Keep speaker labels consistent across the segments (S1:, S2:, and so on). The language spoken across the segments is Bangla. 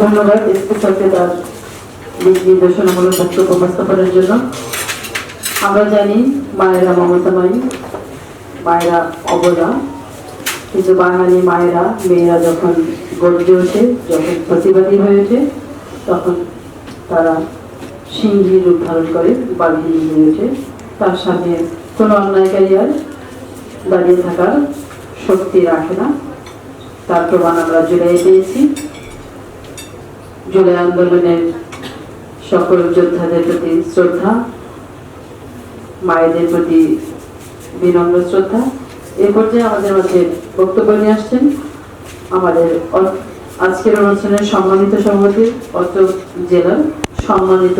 S1: ধন্যবাদ স্পেশালকে তার নির্দেশনামূলক বক্তব্য উপস্থাপনের জন্য। আমরা জানি মায়েরা মমতাময়ী মায়েরা অবলা, কিন্তু বাঙালি মায়েরা, মেয়েরা যখন গর্জে ওঠে, যখন প্রতিবাদী হয়ে ওঠে, তখন তারা সিংহী রূপ ধারণ করে বাঘিনী হয়ে ওঠে। তার সামনে কোনো অন্যায়কারী আর দাঁড়িয়ে থাকার শক্তি রাখে না। তার প্রমাণ আমরা জুলাই পেয়েছি। জুলাই আন্দোলনের সকল যোদ্ধাদের প্রতি শ্রদ্ধা, মায়েদের প্রতি বিনম্র শ্রদ্ধা। এ পর্যায়ে আমাদের মাঝে বক্তব্য নিয়ে আসছেন আমাদের আজকের অনুষ্ঠানের সম্মানিত সভাপতি, অত্র জেলার সম্মানিত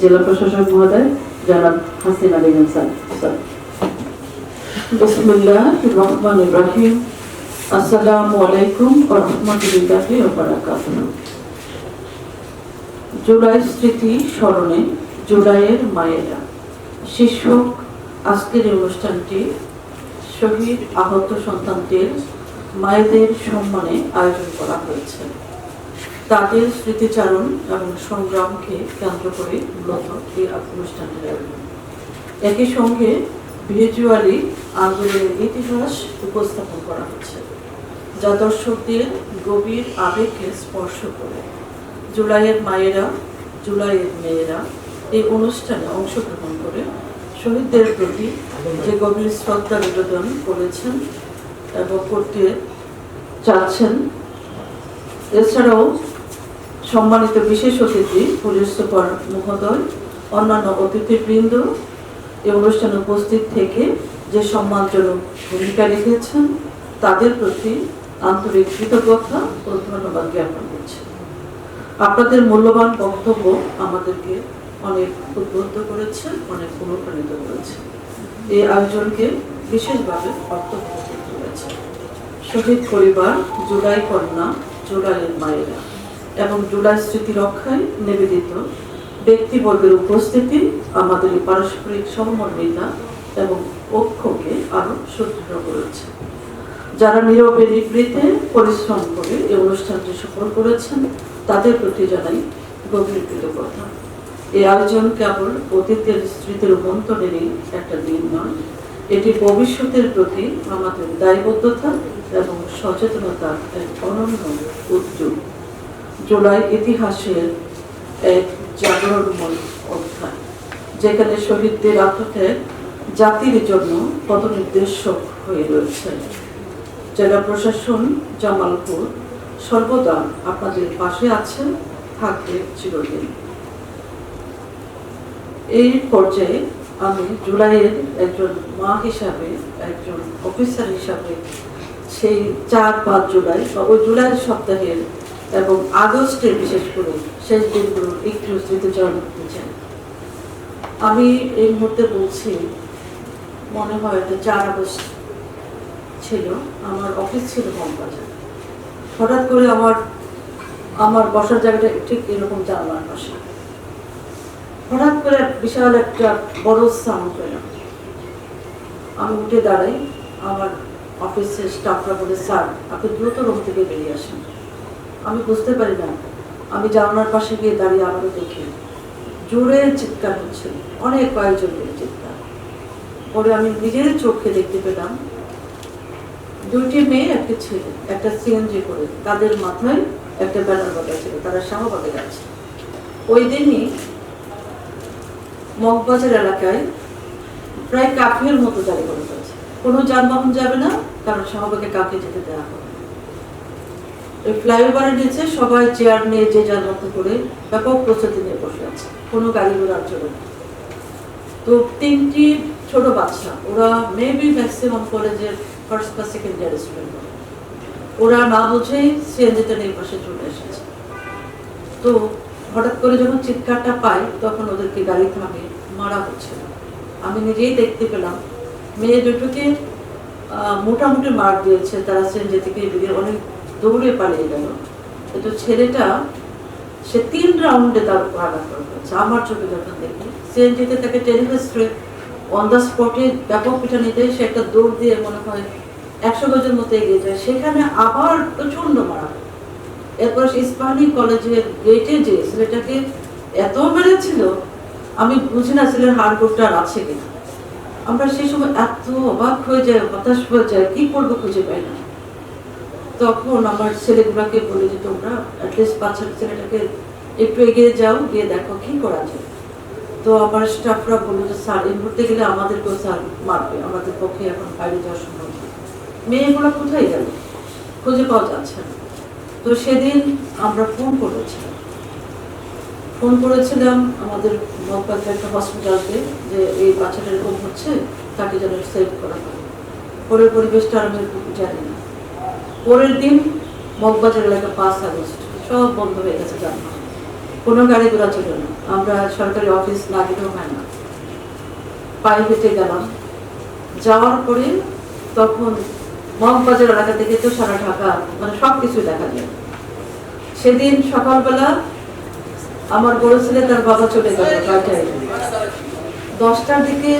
S1: জেলা প্রশাসক মহোদয়, জনাব হাসিনা বেগম স্যার।
S2: বিসমিল্লাহ রহমান ইব্রাহিম আসসালামু আলাইকুম রাহমাতুল্লাহি ওয়া জুলাই স্মৃতি স্মরণে জুলাইয়ের মায়েরা। শীর্ষক আজকের অনুষ্ঠানটি শহীদ আহত সন্তানদের মায়েদের সম্মানে আয়োজন করা হয়েছে। তাদের স্মৃতিচারণ এবং সংগ্রামকে কেন্দ্র করে মূলত এই অনুষ্ঠানটির একই সঙ্গে ভিজুয়ালি আন্দোলনের ইতিহাস উপস্থাপন করা হচ্ছে যা দর্শকদের গভীর আবেগকে স্পর্শ করে। জুলাইয়ের মায়েরা, জুলাইয়ের মেয়েরা এই অনুষ্ঠানে অংশগ্রহণ করে শহীদদের প্রতি যে গভীর শ্রদ্ধা নিবেদন করেছেন এবং করতে চাচ্ছেন, এছাড়াও সম্মানিত বিশেষ অতিথি পুলিশ সুপার মহোদয়, অন্যান্য অতিথিবৃন্দ এই অনুষ্ঠানে উপস্থিত থেকে যে সম্মানজনক ভূমিকা রেখেছেন, তাদের প্রতি আন্তরিক কৃতজ্ঞতা ও ধন্যবাদ জ্ঞাপন করছি। আপনাদের মূল্যবান বক্তব্য আমাদেরকে অনেক উদ্বুদ্ধ করেছে, অনেক অনুপ্রাণিত করেছে। এই আয়োজনকে বিশেষভাবে অর্থবহ করেছে শহীদ পরিবার, জুলাই কন্যা, জুলাইয়ের মায়েরা এবং জুলাই স্মৃতি রক্ষায় নিবেদিত ব্যক্তিবর্গের উপস্থিতি, আমাদের পারস্পরিক সমন্বিতা এবং ঐক্যকে আরও সুদৃঢ় করেছে। যারা নীরবে নিবৃতে পরিশ্রম করে এই অনুষ্ঠানটি সফল করেছেন তাদের প্রতি জানাই গভীর কৃতজ্ঞতা। এই আয়োজন কেবল অতীতের স্মৃতির রূপান্তরেরই একটা দিন নয়, এটি ভবিষ্যতের প্রতি আমাদের দায়বদ্ধতা এবং সচেতনতার এক অনন্য উদ্যোগ। জুলাই ইতিহাসের এক জাগরণময় অধ্যায়, যেখানে শহীদদের আত্মত্যাগ জাতির জন্য পথনির্দেশক হয়ে রয়েছে জেলা প্রশাসন জামালপুর সর্বদা আপনাদের পাশে আছে থাকবে চিরদিন। এই পর্যায়ে আমি জুলাইয়ের একজন মা হিসাবে, একজন অফিসার হিসাবে সেই চার পাঁচ জুলাই বা ওই জুলাইয়ের সপ্তাহের এবং আগস্টের বিশেষ করে শেষ দিনগুলোর একটু স্মৃতিচারণ করতে চাই আমি এই মুহূর্তে বলছি, মনে হয় এটা চার আগস্ট ছিল, আমার অফিস ছিল কমবাজার হঠাৎ করে আমার আমার বসার জায়গাটা ঠিক এরকম জানলার পাশে। হঠাৎ করে বিশাল একটা বড় সাউন্ড পেলাম আমি উঠে দাঁড়াই, আমার অফিসের স্টাফরা বলে, স্যার, আপনি দ্রুত রুম থেকে বেরিয়ে আসেন। আমি বুঝতে পারি না। আমি জানলার পাশে গিয়ে দাঁড়িয়ে আবারও দেখি, জোরে চিৎকার হচ্ছে, অনেক কয়েকজন চিৎকার। পরে আমি নিজের চোখে দেখতে পেলাম দুইটি মেয়ে একটা ছেলে। একটা সিএনজি করে। তাদের মাথায় একটা ব্যানার বাঁধা ছিল তারা শাহবাগে যাচ্ছে। ওই দিনই মগবাজার এলাকায় প্রায় কাফের মতো জারি করা হয়েছে কোনো যানবাহন যাবে না, কারণ শাহবাগে কাকে যেতে দেওয়া হবে ওই ফ্লাইওভারের নিচে সবাই চেয়ার নিয়ে যে যার মতো করে ব্যাপক প্রস্তুতি নিয়ে বসে আছে। কোনো গাড়ি ঘোড়ার জন্য। তো তিনটি ছোট বাচ্চা, ওরা মেবি ম্যাক্সিমাম কলেজের ফার্স্ট বা সেকেন্ড ইয়ার স্টুডেন্ট ওরা না বুঝেই সিএনজিতে নিয়ে পাশে চলে এসেছে। তো হঠাৎ করে যখন চিৎকারটা পাই, তখন ওদেরকে গাড়ি থামিয়ে মারা হচ্ছে আমি নিজেই দেখতে পেলাম। মেয়ে দুটোকে মোটামুটি মার দিয়েছে। তারা সিএনজি থেকে বেরিয়ে অনেক দৌড়ে পালিয়ে গেল। কিন্তু ছেলেটা, সে তিন রাউন্ডে তার আঘাত করা হয়েছে আমার চোখে যখন দেখি সিএনজিতে তাকে টেলিফেস্ট্রে অন দ্য স্পটে ব্যাপক পিঠানিতে সে একটা দৌড় দিয়ে মনে হয় একশো গজের মতো এগিয়ে যায়। সেখানে আবার প্রচণ্ড মারা এরপর ইস্পাহানি কলেজের গেটে যে ছেলেটাকে এত মেরেছিল, আমি বুঝি না ছেলের হাড়গোড়টা আর আছে কিনা। আমরা সেই সময় এত অবাক হয়ে যায় হতাশ হয়ে যায় কি করব খুঁজে পাই না। তখন আমার ছেলেগুলোকে বলে যে, তোমরা অ্যাটলিস্ট বাচ্চার ছেলেটাকে একটু এগিয়ে যাও, গিয়ে দেখো কি করা যায়। তো আমার স্টাফরা বলল যে, স্যার, এই মুহূর্তে গেলে আমাদেরকেও স্যার মারবে। আমাদের পক্ষে এখন বাইরে যাওয়া সম্ভব মেয়েগুলো কোথায় গেল? খুঁজে পাওয়া যাচ্ছে না। তো সেদিন আমরা ফোন করেছিলাম। ফোন করেছিলাম আমাদের মহকাতে একটা হসপিটালকে যে, এই বাচ্চাটা এরকম হচ্ছে, তাকে যেন সেভ করা হয়। পরের পরিবেশটা আমি জানি না। পরের দিন মগবাজার এলাকা পাঁচ আগস্ট। সব বন্ধ হয়ে গেছে যানবাহন কোনো গাড়ি ঘোড়া ছিল না। আমরা সরকারি অফিস না গেলেও হয় না। পায়ে হেঁটে গেলাম। যাওয়ার পরে তখন মগবাজার এলাকা থেকে তো সারা ঢাকা মানে সব কিছু দেখা যায়। সেদিন সকালবেলা আমার বড় ছেলে তার বাবা চলে গেল বাড়িটায় দশটার দিকে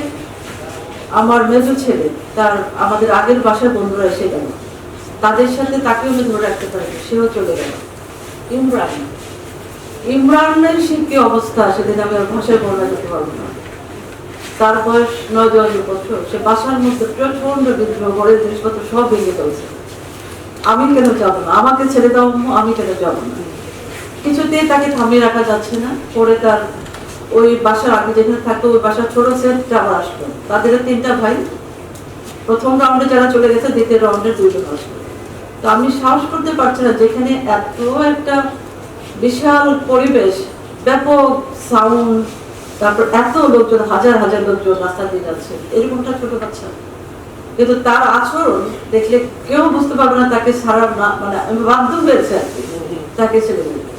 S2: আমার মেজো ছেলে, তার আমাদের আগের বাসার বন্ধুরা এসে গেল। তাদের সাথে তাকেও আমি ধরে রাখতে পারিনি, সেও চলে গেল। ইমরান। ইমরানের সে কি অবস্থা? সেদিন আমি আর ভাষায় বর্ণনা করতে পারব না। তার বয়স নয় দশ বছর। সে বাসার মধ্যে প্রচণ্ড বিদ্রোহ ঘরের জিনিসপত্র সব ভেঙে ফেলছে। আমি কেন যাব না? আমাকে ছেড়ে দাও আমি কেন যাব না? কিছুতেই তাকে থামিয়ে রাখা যাচ্ছে না। পরে তার ওই বাসার আগে যেখানে থাকতো, ওই বাসার ছোট ছেলে আবার আসলো। তাদের তিনটা ভাই প্রথম রাউন্ডে যারা চলে গেছে, দ্বিতীয় রাউন্ডে দুজন আসলো। তো আমি সাহস করতে পারছি না যেখানে এত একটা বিশাল পরিবেশ ব্যাপক সাউন্ড তারপর এত লোকজন হাজার হাজার লোকজন রাস্তা দিয়ে যাচ্ছে। এরকমটা ছোট বাচ্চা। কিন্তু তার আচরণ দেখলে কেউ বুঝতে পারবে না তাকে সারা মানে বাধ্য হয়েছে আর কি তাকে ছেড়ে দিতে।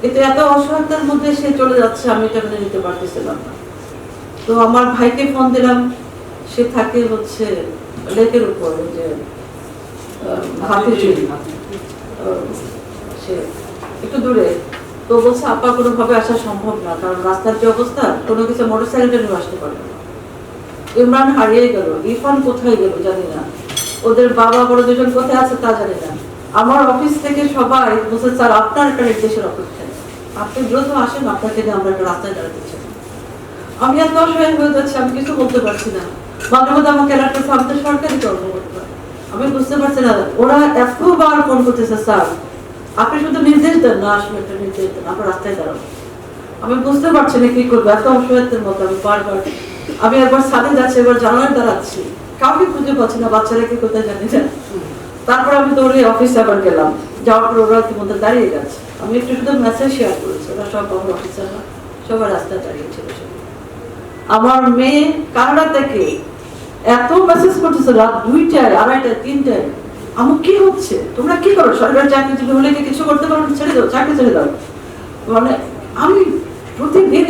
S2: কিন্তু এত অসহায়তার মধ্যে সে চলে যাচ্ছে আমি এটা মেনে নিতে পারতেছিলাম না। তো আমার ভাইকে ফোন দিলাম। সে থাকে হচ্ছে লেকের উপর যে হাতে সে একটু দূরে। তো বলছে, আপা কোনোভাবে আসা সম্ভব না, কারণ রাস্তার যে অবস্থা, কোনো কিছু মোটর সাইকেলটা নিয়ে আসতে পারবে না। ইমরান হারিয়ে গেল। ইরফান কোথায় গেল জানি না। ওদের বাবা বড় দুজন কোথায় আছে তা জানি না। আমার অফিস থেকে সবাই বলছে, স্যার, আপনার একটা নির্দেশের অপেক্ষায়। আপনি দ্রুত আসেন, আপনাকে নিয়ে আমরা একটা রাস্তায় দাঁড়াতে চাই। আমি এত অসহায় হয়ে যাচ্ছি, আমি কিছু বলতে পারছি না। মাঝে মধ্যে আমাকে এলাকার সামনে সরকারি কর্মকর্তা। আমি বুঝতে পারছি না, ওরা এতবার ফোন করতেছে, স্যার আপনি শুধু নির্দেশ দেন, না, আসলে একটা নির্দেশ দেন আমরা রাস্তায় দাঁড়াবো আমি বুঝতে পারছি না কি করব, এত অসহায়ত্বের মতো আমি বারবার, আমি একবার সাথে যাচ্ছি এবার জানালায় দাঁড়াচ্ছি। কাউকে খুঁজে পাচ্ছি না, বাচ্চারা কি কোথায় জানি না। তারপর আমি দৌড়ে অফিসে আবার গেলাম। যাওয়ার পর ওরা ইতিমধ্যে দাঁড়িয়ে গেছে। আমি একটু শুধু মেসেজ শেয়ার করেছি, ওরা সব আমার অফিসাররা সবার রাস্তায় দাঁড়িয়েছিল। আমার মেয়ে কানাডা থেকে এত মেসেজ করতেছে, রাত দুইটায়, আড়াইটায়, তিনটায়। আমার কি হচ্ছে? তোমরা কি করো? সরকারি চাকরিজীবী হলে কি কিছু করতে পারো? ছেড়ে দাও, চাকরি ছেড়ে দাও। মানে আমি প্রতিদিন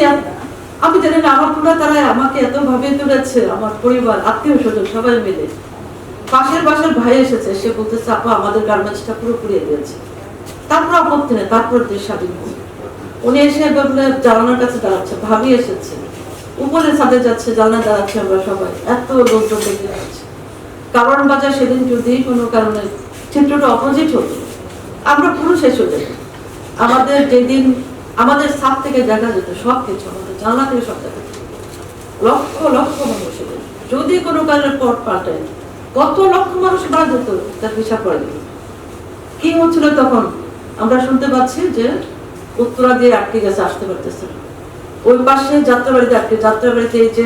S2: আমি জানি না, আমার পুরা তারা আমাকে এত ভাবে তুলেছে, আমার পরিবার, আত্মীয় স্বজন, সবাই মিলে। পাশের পাশের ভাই এসেছে, সে বলতেছে, আপা, আমাদের গার্মেন্টসটা পুরো পুড়িয়ে দিয়েছে তারপর আপত্তি নেই, তারপর দেশ স্বাধীন উনি এসে জানানোর কাছে দাঁড়াচ্ছে। ভাবি এসেছে। উপরে ছাদে যাচ্ছে জানা দাঁড়াচ্ছে আমরা সবাই। এত লোকজন দেখতে যাচ্ছে কারণ বাজার সেদিন যদি কোনো কারণে চিত্রটা অপোজিট হতো, আমরা পুরো শেষ যেত আমাদের যেদিন, আমাদের ছাদ থেকে দেখা যেত সব কিছু, আমাদের জানলা থেকে সব দেখা যেত। লক্ষ লক্ষ মানুষ যদি কোনো কারণে পথ পাল্টায় কত লক্ষ মানুষ মারা যেত তার হিসাব করে দিল কি হচ্ছিল তখন? আমরা শুনতে পাচ্ছি যে উত্তরা দিয়ে আটকে গেছে, আসতে পারতেছে ওই পাশে যাত্রাবাড়িতে আটকে, যাত্রাবাড়িতে এই যে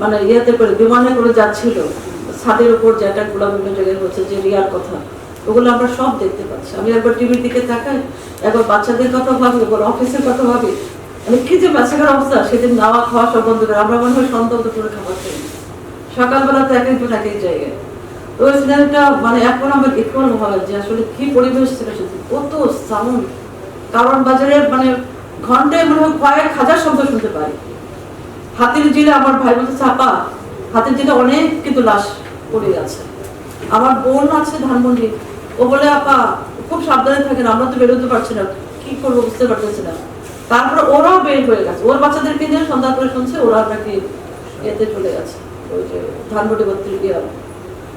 S2: মানে ইয়েতে করে, বিমানে করে যাচ্ছিল। ছাদের উপর যে অ্যাটাকগুলা বিভিন্ন জায়গায় হচ্ছে, যে রিয়ার কথা, ওগুলো আমরা সব দেখতে পাচ্ছি। আমি একবার টিভির দিকে তাকাই, একবার বাচ্চাদের কথা ভাবি, একবার অফিসের কথা ভাবি। মানে কি যে ম্যাসেকার অবস্থা? সেদিন নাওয়া খাওয়া সব বন্ধ করে আমরা মনে হয় করে খাবার খাই সকালবেলা তো এক এক জায়গায়। তো ওই মানে এখন আমার ইকুয়াল হয় যে আসলে কি পরিবেশ ছিল কত সাউন্ড কারণ বাজারে মানে ঘন্টায় মনে হয় কয়েক হাজার শব্দ শুনতে পাই। হাতির জিলে আমার ভাই বলতে চাপা, হাতির জিলে অনেক কিন্তু লাশ পড়ে আছে। আমার বোন আছে ধানমন্ডি। ও বলে, আপা, খুব সাবধানে থাকেন, আমরা তো বেরোতে পারছি না। কি করব বুঝতে পারতেছি না। তারপরে ওরাও বের হয়ে গেছে। ওর বাচ্চাদেরকে নিয়ে সন্ধ্যা করে শুনছে, ওরা নাকি এতে চলে গেছে। ওই যে ধানমন্ডি বত্রিশ গিয়ে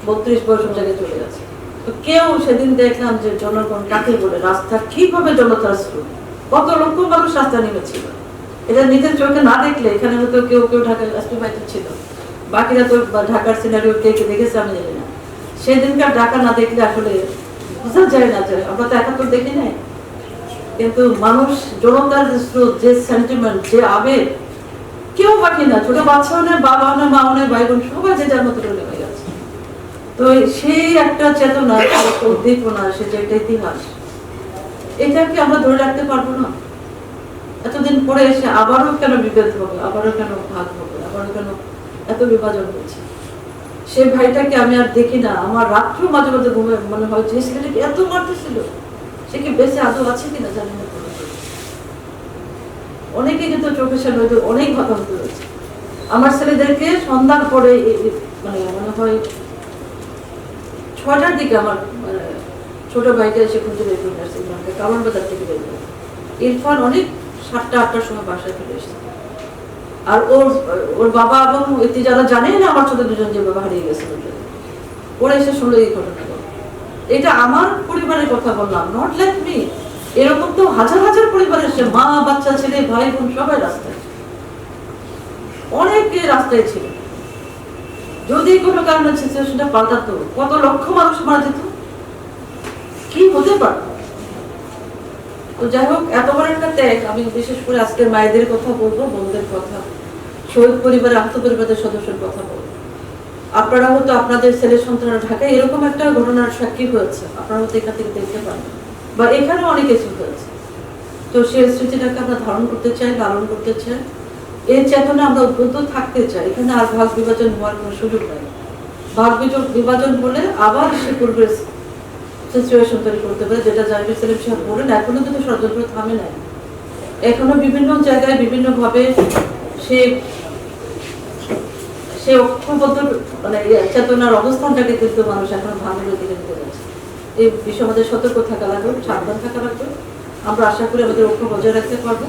S2: বত্রিশ বয়সের জায়গায় চলে গেছে। তো কেউ সেদিন দেখলাম যে জনগণ কাকে বলে, রাস্তা কীভাবে জনতার কত লক্ষ মানুষ রাস্তা নেমেছিল। এটা নিজের চোখে না দেখলে এখানে হয়তো কেউ কেউ ঢাকার রাষ্ট্রবাহিত ছিল। বাকিরা তো ঢাকার সিনারিও কে কে দেখেছে আমি জানি না। সেদিনকার ঢাকা না দেখলে আসলে বোঝা যায় না যে আমরা তো একাত্তর দেখি নাই। কিন্তু মানুষ, জনতার যে স্রোত, যে সেন্টিমেন্ট যে আবেগ, কেউ বাকি না। ছোট বাচ্চাও নেই বাবা নেই মা নেই ভাই বোন সবাই যে যার মতো নেমে গেছে তো সেই একটা চেতনা উদ্দীপনা সে যে একটা ইতিহাস, এটা কি আমরা ধরে রাখতে পারব না? এতদিন পরে এসে আবারও কেন বিভেদ হবে? আবারও কেন ভাগ হবে? আবারও কেন এত বিভাজন হচ্ছে সেই ভাইটাকে আমি আর দেখি না। আমার রাত্র মাঝে মাঝে ঘুমে মনে হয় যে ছেলেটাকে এত মারতেছিল? সে কি বেঁচে আদৌ আছে কিনা জানি না অনেকে কিন্তু চোখের সামনে অনেক ঘটনা রয়েছে আমার ছেলেদেরকে সন্ধ্যার পরে মানে মনে হয় ছটার দিকে আমার মানে, ছোট ভাইটা এসে খুঁজে বের করে আসছে কামন বাজার থেকে বের করে। ইরফান অনেক সাতটা, আটটার সময় বাসায় ফিরে এসেছে। আর ওর ওর বাবা এবং এতে যারা জানেই না, আমার ছোট দুজন যেভাবে হারিয়ে গেছে ওরা এসে শুনলো এই ঘটনাটা। এটা আমার পরিবারের কথা বললাম নট লাইক মি এরকম তো হাজার হাজার পরিবার এসে মা, বাচ্চা, ছেলে, ভাই, বোন সবাই রাস্তায়। অনেকে রাস্তায় ছিল। যদি কোনো কারণে সিচুয়েশনটা পাল্টাতো, কত লক্ষ মানুষ মারা যেত? কি হতে পারত? তো যাই হোক, এত বড় একটা ত্যাগ। আমি বিশেষ করে আজকে মায়েদের কথা বলব, বোনদের কথা। শহীদ পরিবারের আহত পরিবারের সদস্যের কথা বলব। আপনারা হয়তো আপনাদের ছেলে সন্তানরা ঢাকায় এরকম একটা ঘটনার সাক্ষী হয়েছে। আপনারা হয়তো এখান থেকে দেখতে পারেন বা এখানেও অনেক কিছু হয়েছে। তো সেই স্মৃতিটাকে আমরা ধারণ করতে চাই লালন করতে চাই। এই চেতনা আমরা উদ্বুদ্ধ থাকতে চাই। এখানে আর ভাগ বিভাজন হওয়ার কোনো সুযোগ নেই। ভাগ বিভাজন হলে আবার সে পূর্বের সিচুয়েশন তৈরি করতে পারে, যেটা জাহির সেলিম সাহেব বলেন এখনও কিন্তু ষড়যন্ত্র থামে নাই। এখনও বিভিন্ন জায়গায় বিভিন্ন ভাবে সে সে ঐক্যবদ্ধ মানে চেতনার অবস্থানটাকে কিন্তু মানুষ এখনও ভাঙনের দিকে নিতে যাচ্ছে এই বিষয়ে আমাদের সতর্ক থাকা লাগবে, সাবধান থাকা লাগবে। আমরা আশা করি আমাদের ঐক্য বজায় রাখতে পারব।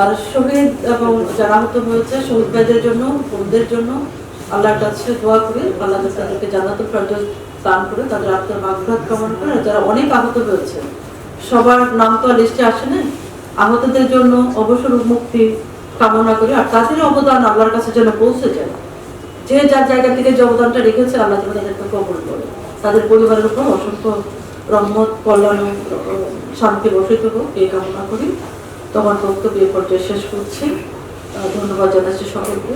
S2: আর শহীদ এবং যারা আহত হয়েছে, শহীদ ভাইদের জন্য, বোনদের জন্য আল্লাহর কাছে দোয়া করি, আল্লাহ তাদেরকে জানাতে ফরজ দান করে, তাদের আত্মার মাঘাত কামনা করে যারা অনেক আহত হয়েছে। সবার নাম তো লিস্টে আসে না আহতদের জন্য অবসর মুক্তি কামনা করি আর তাদের অবদান আল্লাহর কাছে যেন পৌঁছে যায়। যে যার জায়গা থেকে যে অবদানটা রেখেছে, আল্লাহ যেন তাদেরকে কবল করে। তাদের পরিবারের উপর অসংখ্য রহমত, কল্যাণ, শান্তি বসিত হোক, এই কামনা করি। তোমার বক্তব্য এ পর্যায়ে শেষ করছি। ধন্যবাদ জানাচ্ছি সকলকে।